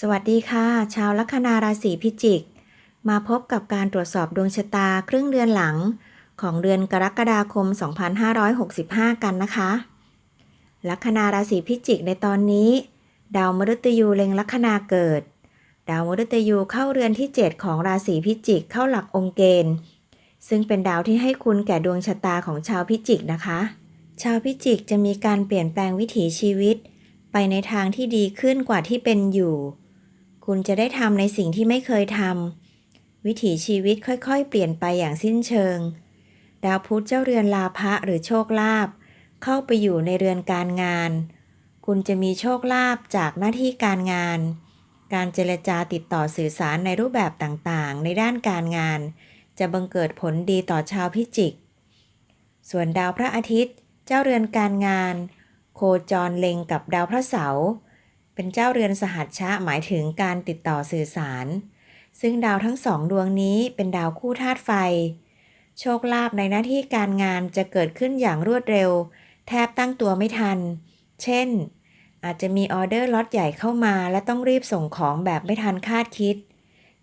สวัสดีค่ะ ชาวลัคนาราศีพิจิก มาพบกับการตรวจสอบดวงชะตาครึ่งเดือนหลัง ของเดือนกรกฎาคม 2565 กันนะคะ ลัคนาราศีพิจิกในตอนนี้ ดาวมฤตยูเล็งลัคนาเกิด ดาวมฤตยูเข้าเรือนที่ 7 ของราศีพิจิกเข้าหลักองค์เกณฑ์ ซึ่งเป็นดาวที่ให้คุณแก่ดวงชะตาของชาวพิจิกนะคะ ชาวพิจิกจะมีการเปลี่ยนแปลงวิถีชีวิต ไปในทางที่ดีขึ้นกว่าที่เป็นอยู่ คุณจะได้ทำในสิ่งที่ไม่เคยทำวิถีชีวิตค่อยๆ เปลี่ยนไปอย่างสิ้นเชิง ดาวพุธเจ้าเรือนลาภะหรือโชคลาภเข้าไปอยู่ในเรือนการงาน คุณจะมีโชคลาภจากหน้าที่การงาน การเจรจาติดต่อสื่อสารในรูปแบบต่างๆ ในด้านการงาน จะบังเกิดผลดีต่อชาวพิจิก ส่วนดาวพระอาทิตย์ เจ้าเรือนการงาน โคจรเล็งกับดาวพระเสาร์ เป็นเจ้าเรือนสหัชชะหมายถึงการติดต่อสื่อสาร ซึ่งดาวทั้งสองดวงนี้เป็นดาวคู่ธาตุไฟ โชคลาภในหน้าที่การงานจะเกิดขึ้นอย่างรวดเร็ว แทบตั้งตัวไม่ทัน เช่น อาจจะมีออเดอร์ล็อตใหญ่เข้ามา และต้องรีบส่งของแบบไม่ทันคาดคิด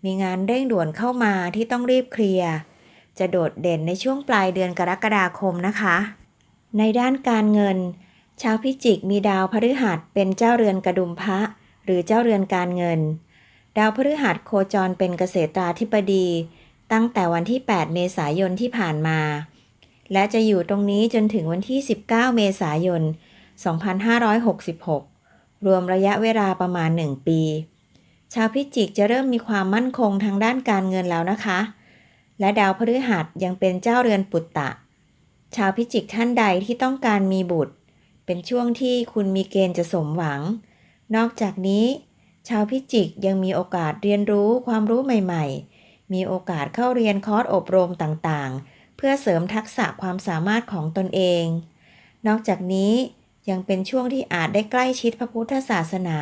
มีงานเร่งด่วนเข้ามาที่ต้องรีบเคลียร์จะโดดเด่นในช่วงปลายเดือนกรกฎาคมนะคะ ในด้านการเงิน ชาวพิจิกมีดาวพฤหัสเป็นเจ้าเรือนกระดุมพระ หรือเจ้าเรือนการเงิน ดาวพฤหัสโคจรเป็นเกษตราธิบดี ตั้งแต่วันที่ 8 เมษายนที่ผ่านมา และจะอยู่ตรงนี้จนถึงวันที่ 19 เมษายน 2566 รวมระยะเวลาประมาณ 1 ปี ชาวพิจิกจะเริ่มมีความมั่นคงทางด้านการเงินแล้วนะคะ และดาวพฤหัสยังเป็นเจ้าเรือนปุตตะ ชาวพิจิกท่านใดที่ต้องการมีบุตร เป็นช่วงที่คุณมีเกณฑ์จะสมหวัง นอกจากนี้ ชาวพิจิกยังมีโอกาสเรียนรู้ความรู้ใหม่ ๆ มีโอกาสเข้าเรียนคอร์สอบรมต่างๆ เพื่อเสริมทักษะความสามารถของตนเอง นอกจากนี้ยังเป็นช่วงที่อาจได้ใกล้ชิดพระพุทธศาสนา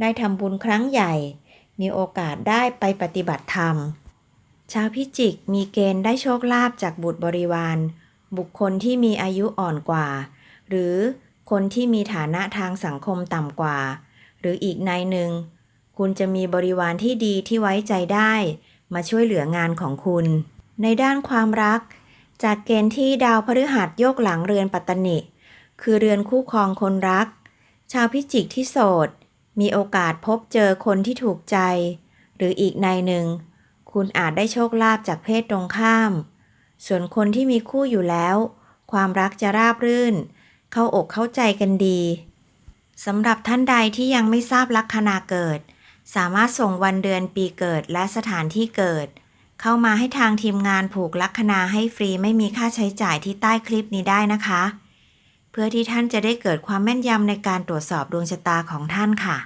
ได้ทำบุญครั้งใหญ่ มีโอกาสได้ไปปฏิบัติธรรม ชาวพิจิกมีเกณฑ์ได้โชคลาภจากบุตรบริวาร บุคคลที่มีอายุอ่อนกว่า หรือ คนที่มีฐานะทางสังคมต่ำกว่า หรืออีกในหนึ่ง คุณจะมีบริวารที่ดีที่ไว้ใจได้ มาช่วยเหลืองานของคุณ ในด้านความรัก จากเกณฑ์ที่ดาวพฤหัสโยกหลังเรือนปัตตนิ คือเรือนคู่ครองคนรัก ชาวพิจิกที่โสด มีโอกาสพบเจอคนที่ถูกใจ หรืออีกในหนึ่ง คุณอาจได้โชคลาภจากเพศตรงข้าม ส่วนคนที่มีคู่อยู่แล้ว ความรักจะราบรื่น เข้าอกเข้าใจกันดีสำหรับท่านใดที่ยังไม่ทราบลัคนาเกิด สามารถส่งวันเดือนปีเกิดและสถานที่เกิด เข้ามาให้ทางทีมงานผูกลัคนาให้ฟรีไม่มีค่าใช้จ่ายที่ใต้คลิปนี้ได้นะคะ เพื่อที่ท่านจะได้เกิดความแม่นยำในการตรวจสอบดวงชะตาของท่านค่ะ